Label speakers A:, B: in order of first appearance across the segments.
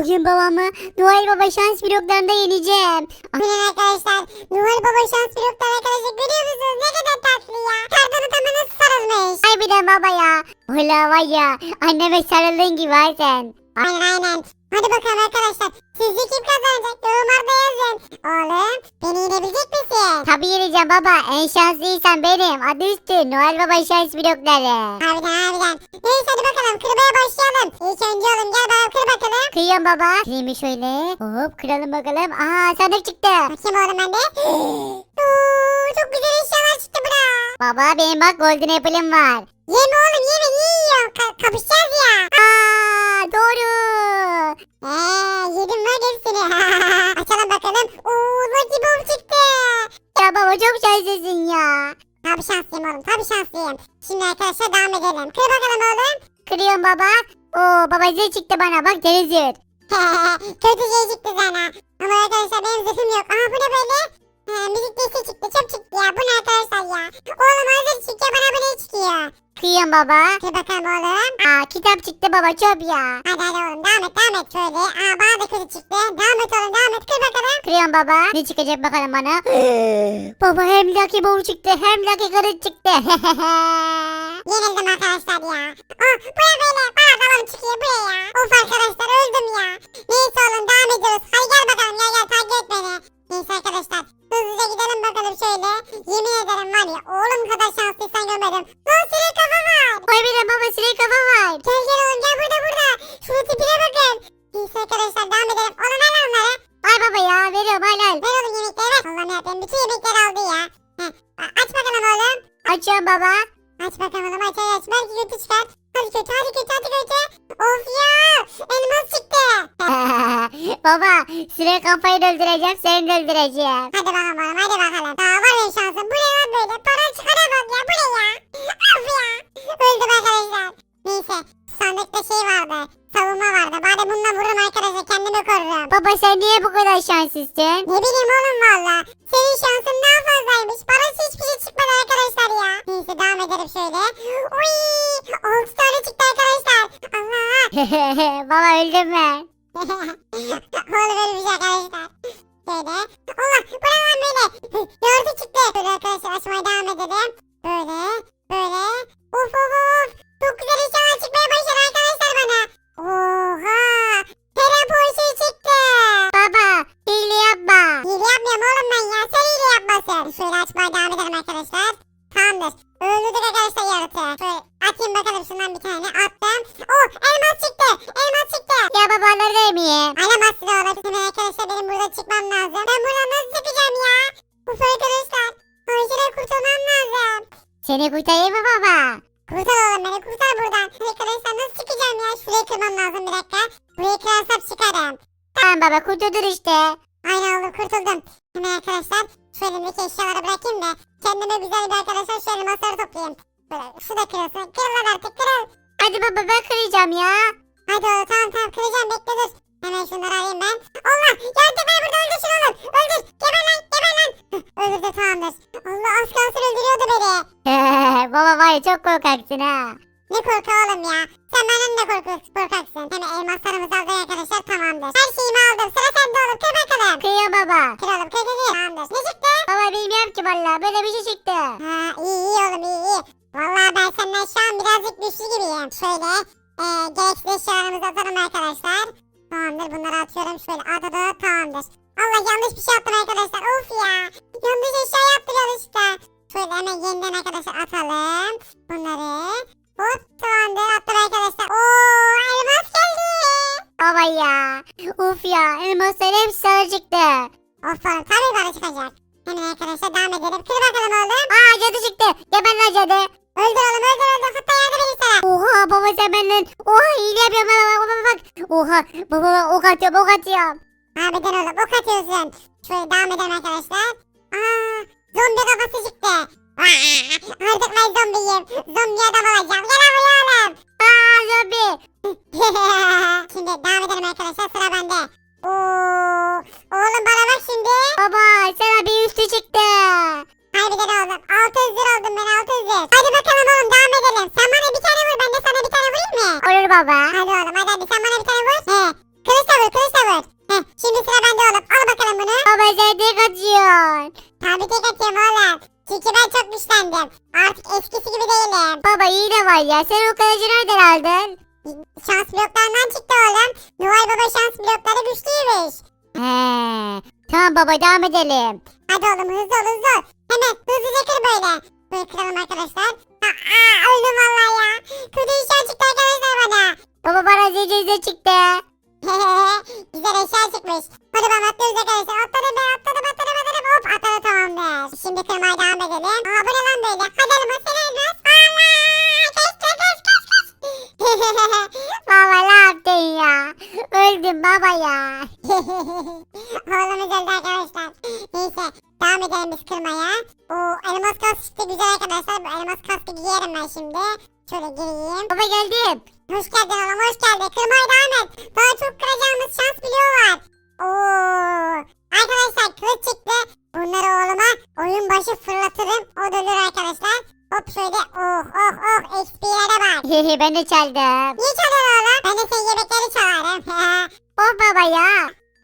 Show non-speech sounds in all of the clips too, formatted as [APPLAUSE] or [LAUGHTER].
A: Bugün babamı Noel Baba şans bloklarında yeneceğim.
B: Aynen arkadaşlar. Noel Baba şans blokları arkadaşlar görüyor musunuz? Ne kadar tatlı ya. Kartonu tamamen nasıl sarılmış.
A: Harbiden baba ya. Valla var ya anneme sarıldığın gibi var sen.
B: Aynen aynen. Hadi bakalım arkadaşlar. Sizce kim kazanacak? Yorumlarda yazın. Oğlum beni yenebilecek misin?
A: Tabii yeneceğim baba. En şanslı insan benim. Adı üstü Noel Baba şans blokları.
B: Harbiden harbiden. Neyse hadi bakalım kırmaya başlayalım. İlk önce oğlum gel bana kır bakalım.
A: Kıyıyorum baba. Kırayım şöyle. Hop kıralım bakalım. Aa sandık çıktı.
B: Bakayım oğlum ben de. [GASPS] Oo, çok güzel eşyalar çıktı bura.
A: Baba benim bak golden apple'ım var.
B: Yeme oğlum yeme niye yiyorsun? Ka- kapışacağız ya.
A: Aa çok şanslısın ya.
B: Tabii şanslıyım oğlum tabii şanslıyım. Şimdi arkadaşlar devam edelim. Kır bakalım oğlum.
A: Kırıyorum baba. Oo baba zil çıktı bana bak zil. [LAUGHS]
B: Kötü şey çıktı sana. Ama arkadaşlar benim zırhım yok. Aha bu ne böyle? He, müzik desteği çıktı. Çok çıktı ya. Bu ne arkadaşlar ya? Oğlum hazır
A: Kıyıyorum baba.
B: Kır bakalım oğlum.
A: Aa kitap çıktı baba çöp ya.
B: Hadi hadi oğlum devam et devam et şöyle. Aa bana da çıktı. Devam et oğlum devam et. Kır bakalım.
A: Kırıyorum baba. Ne çıkacak bakalım bana. baba hem Lucky Bomb çıktı hem Lucky Kırık çıktı. [LAUGHS]
B: Yenildim arkadaşlar ya. Ah bu ne böyle? Bana balon çıkıyor bu ne ya? Of arkadaşlar öldüm ya. Neyse oğlum devam ediyoruz. Hadi gel bakalım gel gel takip et beni. Of ya. Elmas çıktı. [LAUGHS]
A: baba sinek kafayı da öldüreceğim seni de öldüreceğim.
B: Hadi bakalım oğlum hadi bakalım. Daha var ya şansım. Bu ne lan böyle? Para çıkaramam ya. Bu ne ya? Of ya. Öldüm arkadaşlar. Neyse. Sandıkta şey vardı. Savunma vardı. Bari bununla vururum arkadaşlar. Kendimi korurum.
A: Baba sen niye bu kadar şanslısın?
B: Ne bileyim oğlum valla. Senin şansın daha fazlaymış. Parası hiçbir şey çıkmadı arkadaşlar ya. Neyse devam edelim şöyle. Uy, 6 tane çıktı arkadaşlar. Allah.
A: Baba öldüm ben. [LAUGHS] [LAUGHS]
B: Oğlum ölmüş arkadaşlar. Şöyle. Şurayı kırmam lazım bir dakika. Burayı kırarsam çıkarım.
A: Tamam baba kurtuldun işte.
B: Aynen oğlum kurtuldum. Hemen arkadaşlar şu elimdeki eşyaları bırakayım da kendime güzel bir arkadaşlar şu elmasları toplayayım. Böyle şu da kırılsın. Kırıl lan artık kırıl.
A: Hadi baba ben kıracağım ya.
B: Hadi oğlum tamam tamam kıracağım bekle dur. Hemen şunları alayım ben. Allah yaratık var burada öldür şunu oğlum. Öldür. Geber lan geber lan. Öldürdü tamamdır. Allah az kalsın öldürüyordu beni. [LAUGHS]
A: baba var ya çok korkaksın ha.
B: Ne korku oğlum ya. Sen benden de korku, korkaksın. Hemen elmaslarımızı aldık arkadaşlar tamamdır. Her şeyimi aldım. Sıra sende oğlum. Kır bakalım.
A: Kıyıyor baba.
B: Kır oğlum kır kır kır. Tamamdır. Ne çıktı?
A: Baba bilmiyorum ki valla böyle bir şey çıktı.
B: Ha iyi iyi oğlum iyi iyi. Vallahi ben senden şu an birazcık güçlü gibiyim. Şöyle e, gereksiz eşyalarımızı atalım arkadaşlar. Tamamdır bunları atıyorum. Şöyle at tamamdır. Allah yanlış bir şey yaptım arkadaşlar. Of ya. Yanlış eşya yaptım yanlışlıkla. Şöyle hemen yeniden arkadaşlar atalım. Bunları. Hop tamamdır attım arkadaşlar. Oo elmas geldi.
A: Baba ya. Uf ya elmaslar hepsi sana çıktı.
B: Of oğlum tabii bana çıkacak. Hemen arkadaşlar devam edelim. Kır bakalım oğlum.
A: Aa cadı çıktı. Geber lan cadı.
B: Öldür oğlum öldür öldür. Hatta yardım edeyim sana.
A: Oha baba sen benden. Oha hile yapıyorum baba baba bak. Oha baba baba ok atıyorum ok atıyorum.
B: Harbiden oğlum ok atıyorsun. Şöyle devam edelim arkadaşlar. Aa, zombi kafası çıktı. Artık ben zombiyim. Zombi adam olacağım. Gel buraya oğlum.
A: Aa zombi. [LAUGHS]
B: şimdi devam edelim arkadaşlar sıra bende. Oo, oğlum bana bak şimdi.
A: Baba sana bir üstü çıktı.
B: Harbiden oğlum. 600 lira oldum ben 600 Hadi bakalım oğlum devam edelim. Sen bana bir tane vur ben de sana bir tane vurayım mı?
A: Olur baba.
B: Hadi oğlum hadi hadi sen bana bir tane vur. He. Kılıç da vur kılıç da vur. Heh, şimdi sıra bende oğlum. Al bakalım bunu.
A: Baba sen tek atıyorsun.
B: Tabii tek atayım oğlum. Çünkü ben çok güçlendim. Artık eskisi gibi değilim.
A: Baba iyi de var ya. Sen o kılıcı nereden aldın?
B: Şans bloklarından çıktı oğlum. Noel Baba şans blokları güçlüymüş.
A: He. Tamam baba devam edelim.
B: Hadi oğlum hızlı ol hızlı ol. Hemen hızlıca kır böyle. Böyle kıralım arkadaşlar. Aa, öldüm vallahi ya. Kötü işler çıktı arkadaşlar bana.
A: Baba bana zeytince çıktı.
B: Güzel eşya çıkmış. Hadi ben atlıyoruz arkadaşlar. Atladım ben atladım atladım atladım. Hop atladı tamamdır. Şimdi kırmaya devam edelim. Aa bu ne lan böyle? Hadi elmas sen elmas. Allah! Kaç kaç kaç kaç kaç.
A: Baba ne yaptın ya? Öldüm baba ya. [LAUGHS]
B: Oğlumuz öldü arkadaşlar. Neyse devam edelim biz kırmaya. O elmas kask çıktı güzel arkadaşlar. Bu elmas kaskı giyerim ben şimdi. Şöyle gireyim.
A: Baba geldim.
B: Hoş geldin oğlum hoş geldin. Kırmaya devam et. Daha çok kıracağımız şans bloğu var. Oo. Arkadaşlar kılıç çıktı. Bunları oğluma oyun başı fırlatırım. O da ölür arkadaşlar. Hop şöyle oh oh oh XP'lere bak. [LAUGHS]
A: ben de çaldım.
B: Niye çalıyorsun oğlum? Ben de senin yemekleri çalarım. [LAUGHS]
A: Oh baba ya.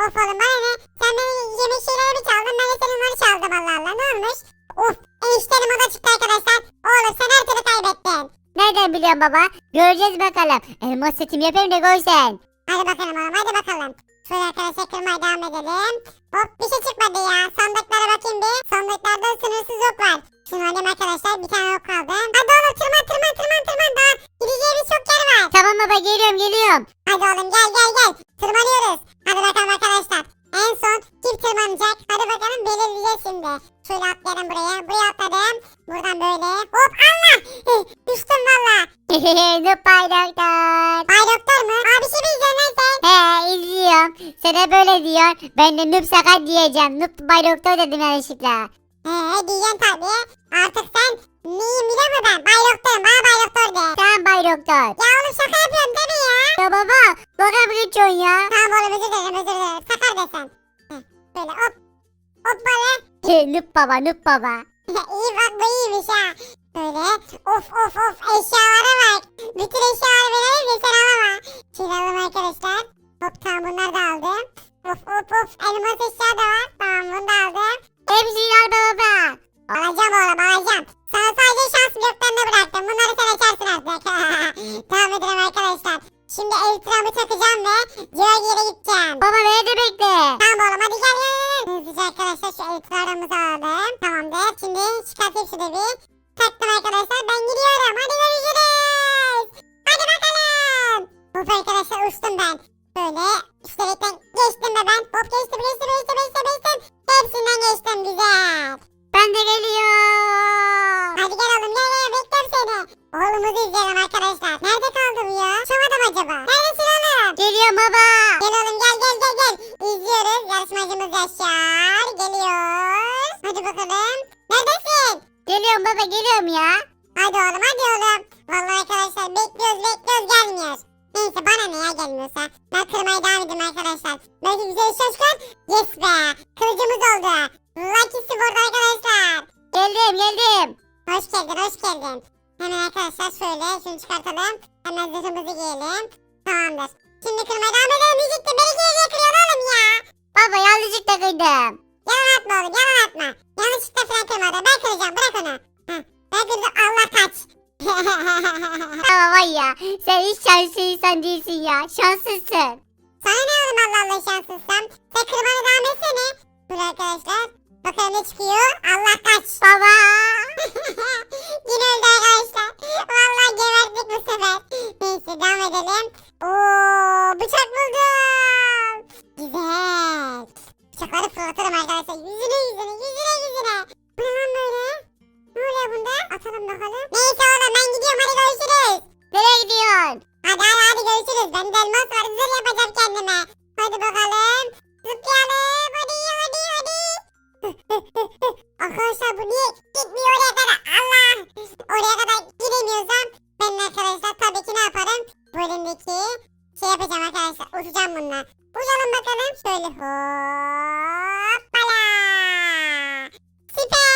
B: of oğlum bana ne? Sen benim yemek şeyleri mi çaldın? Ben de senin onları çaldım Allah Allah. Ne olmuş? Of enişterim o da çıktı arkadaşlar. Oğlum sen her türlü kaybettin.
A: Nereden biliyorsun baba? Göreceğiz bakalım. Elmas setimi yapayım da görsen.
B: Hadi bakalım oğlum hadi bakalım. Şöyle arkadaşlar kırmaya devam edelim. Hop bir şey çıkmadı ya. Sandıklara bakayım bir. Sandıklarda sınırsız ok var. Şunu alayım arkadaşlar. Bir tane ok kaldı. Hadi oğlum tırman tırman tırman tırman. Daha gideceğimiz çok yer var.
A: Tamam baba geliyorum geliyorum.
B: Hadi oğlum gel gel gel. Tırmanıyoruz. Hadi bakalım arkadaşlar. En son kim tırmanacak? Hadi bakalım belirleyeceğiz şimdi. Şöyle atlayalım buraya. Buraya atladım. Buradan böyle. Hop Allah. Düştüm valla. [LAUGHS]
A: Noob Bay Doktor.
B: Bay doktor mu? Abi şey mi izliyorsun lan sen?
A: He izliyorum. Sana böyle diyor. Ben de Noob Sakat diyeceğim. Noob Bay Doktor dedim yanlışlıkla.
B: He diyeceksin tabii. Artık sen neyim biliyor musun ben? Bay doktorum. Bana bay doktor de.
A: Tamam Bay Doktor.
B: Ya oğlum şaka yapıyorum mi ya?
A: Ya baba bana mı geçiyorsun ya?
B: Tamam oğlum özür dilerim özür dilerim. Sakar desen. Heh, Böyle hop. Hop böyle. [LAUGHS]
A: Noob baba Noob baba. [LAUGHS]
B: İyi bak bu iyiymiş ha. Böyle of of of eşyalara bak. Bütün eşyaları verelim de sen alama. Şöyle alalım arkadaşlar. Hop tamam bunları da aldım. Of of of elmas eşya da var. Tamam bunu da aldım.
A: Hepsini al baba.
B: Alacağım oğlum alacağım. Sana sadece şans bloklarını bıraktım. Bunları sen açarsın artık. [LAUGHS] tamam edelim arkadaşlar. Şimdi eltramı takacağım ve diğer yere gideceğim.
A: Baba beni de bekle.
B: Tamam oğlum hadi gel gel. gel. Hızlıca arkadaşlar şu eltramımızı alalım. Tamamdır. Şimdi çıkartayım şunu bir. Taktım arkadaşlar. Ben gidiyorum. Hadi görüşürüz. Hadi bakalım. Hop arkadaşlar uçtum ben. Böyle üstelikten geçtim ve ben. Hop geçtim geçtim geçtim geçtim geçtim. Hepsinden geçtim güzel.
A: Ben de geliyorum.
B: Hadi gel oğlum gel gel bekliyorum seni. Oğlumuzu izleyelim arkadaşlar. Nerede kaldı ya? Çamadım acaba. Neredesin oğlum?
A: Geliyorum baba.
B: Gel oğlum gel gel gel gel. İzliyoruz. Yarışmacımız Yaşar. Geliyor. Hadi bakalım. Neredesin?
A: Geliyorum baba geliyorum ya.
B: Hadi oğlum hadi oğlum. Vallahi arkadaşlar bekliyoruz bekliyoruz gelmiyor. Neyse bana ne ya gelmiyorsa. Ben kırmaya devam edeyim arkadaşlar. Belki güzel iş çıkar. Yes be. Kılıcımız oldu. Lucky Sport arkadaşlar.
A: Geldim geldim.
B: Hoş geldin, hoş geldin. Hemen arkadaşlar şöyle şunu çıkartalım. Hemen zırhımızı giyelim. Tamamdır. Şimdi kırmaya devam edelim diyecektim. Beni geriye kırıyor oğlum ya.
A: Baba yanlışlıkla kıydım.
B: Yalan atma oğlum, yalan atma. Yanlışlıkla falan kırmadı. Ben kıracağım, bırak onu. Heh, ben kırdım, Allah kaç. [LAUGHS]
A: Baba var ya sen hiç şanslı insan değilsin ya. Şanslısın.
B: Sana ne oğlum Allah Allah şanssızsam. Sen kırmaya devam etsene. Dur arkadaşlar. Bakalım ne çıkıyor. Allah kaç.
A: Baba. [LAUGHS]
B: Yine öldü arkadaşlar. Vallahi geberdik bu sefer. Neyse devam edelim. Oo, bıçak buldum. Güzel. Bıçakları fırlatırım arkadaşlar. Yüzüne yüzüne yüzüne yüzüne. Bu ne lan böyle? Ne oluyor bunda? Atalım bakalım. Neyse oğlum görüşürüz. Ben de elmas var zırh yapacağım kendime. Hadi bakalım. Zıplayalım. Hadi hadi hadi. [LAUGHS] Arkadaşlar bu niye gitmiyor oraya kadar? Allah! Oraya kadar gidemiyorsam ben arkadaşlar tabii ki ne yaparım? Bu elimdeki şey yapacağım arkadaşlar. Uçacağım bununla. Uçalım bakalım. Şöyle hoppala. Süper.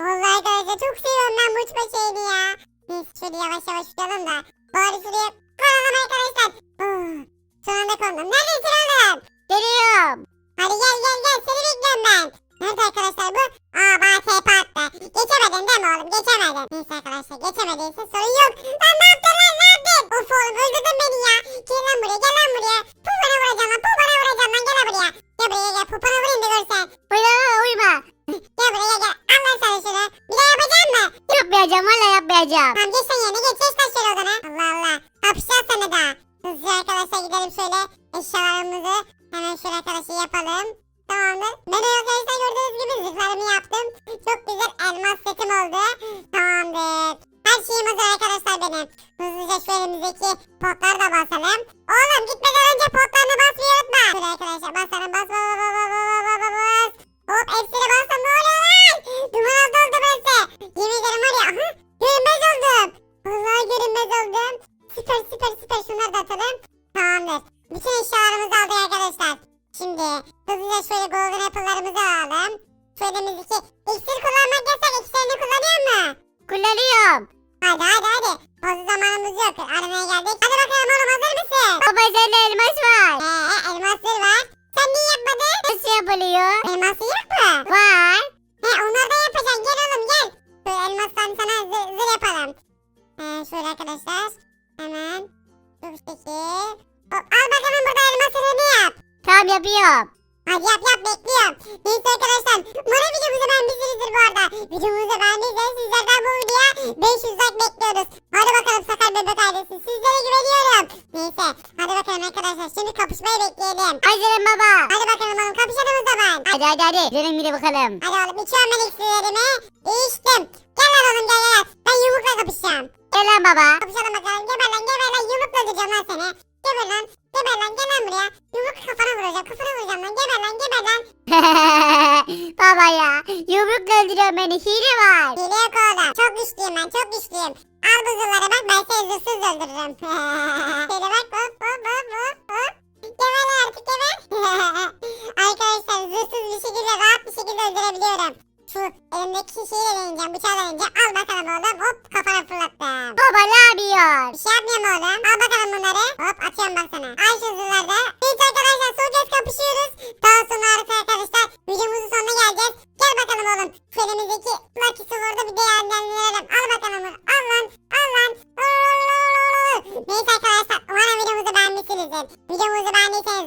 B: Vallahi arkadaşlar çok seviyorum ben bu uçma şeyini ya. Neyse şöyle yavaş yavaş uçalım da. Bari şuraya kondum. Neredesin oğlum?
A: Geliyorum.
B: Hadi gel gel gel seni bekliyorum ben. Nerede arkadaşlar bu? Aa bana TP attı. Geçemedin değil mi oğlum? Geçemedin. Neyse arkadaşlar geçemediyse sorun yok. Lan ne yaptın lan ne yaptın? Of oğlum öldürdün beni ya. Gel lan buraya gel lan buraya. Pu Tamamdır. Her şeyim hazır arkadaşlar benim. Hızlıca şu elimizdeki potları da basalım. Oğlum gitmeden önce potlarını basmayı unutma. Şöyle arkadaşlar basalım bas bas bas bas bas bas bas bas. Hop hepsini bastım ne oluyor lan? Duman oldu oldu burası. Yemin ederim var ya. Aha, görünmez oldum. Vallahi görünmez oldum. Süper süper süper şunları da atalım. Tamamdır. Bütün eşyalarımızı aldık arkadaşlar. Şimdi hızlıca şöyle golden apple'larımızı alalım. Şöyle elimizdeki iksir kullanmak yasak. İksirini kullanıyor mu?
A: Kullanıyorum.
B: Hadi hadi hadi. Fazla zamanımız yok. Aramaya geldik. Hadi bakalım oğlum hazır mısın?
A: Baba sende elmas var.
B: Ee, elmasları var. Sen niye yapmadın?
A: Nasıl yapılıyor?
B: Elması yok mu?
A: Var.
B: He onları da yapacaksın. Gel oğlum gel. Şöyle elmastan sana zır, zır yapalım. Ee, şöyle arkadaşlar. Hemen. Dur şekil. Al bakalım burada elmasını yap.
A: Tamam yapıyorum.
B: Hadi yap yap bekliyorum. Neyse arkadaşlar. Umarım videomuzu beğenmişsinizdir bu arada. Videomuzu beğendiyseniz sizlerden bu videoya 500 like bekliyoruz. Hadi bakalım Sakar Bebek ailesi. Sizlere güveniyorum. Neyse. Hadi bakalım arkadaşlar. Şimdi kapışmayı bekleyelim.
A: Hazırım baba.
B: Hadi bakalım oğlum kapışalım o zaman.
A: Hadi hadi hadi. Gidelim bir de bakalım.
B: Hadi oğlum içiyorum ben iksirlerimi. İçtim. biliyorum. Şu elimdeki şişeyi deneyeceğim. Bıçağı da deneyeceğim. Al bakalım oğlum. Hop kafana fırlattım.
A: Baba ne yapıyor?
B: Bir şey yapmıyorum oğlum. Al bakalım bunları. Hop atıyorum baksana. Al şu hızlılarda. Evet arkadaşlar son kez kapışıyoruz. Daha sonra arkadaşlar videomuzun sonuna geleceğiz. Gel bakalım oğlum. Şu elimizdeki Lucky Sword'u bir değerlendirelim. Al bakalım oğlum. Al lan. Al lan. Neyse arkadaşlar. Umarım videomuzu beğenmişsinizdir. Videomuzu beğendiyseniz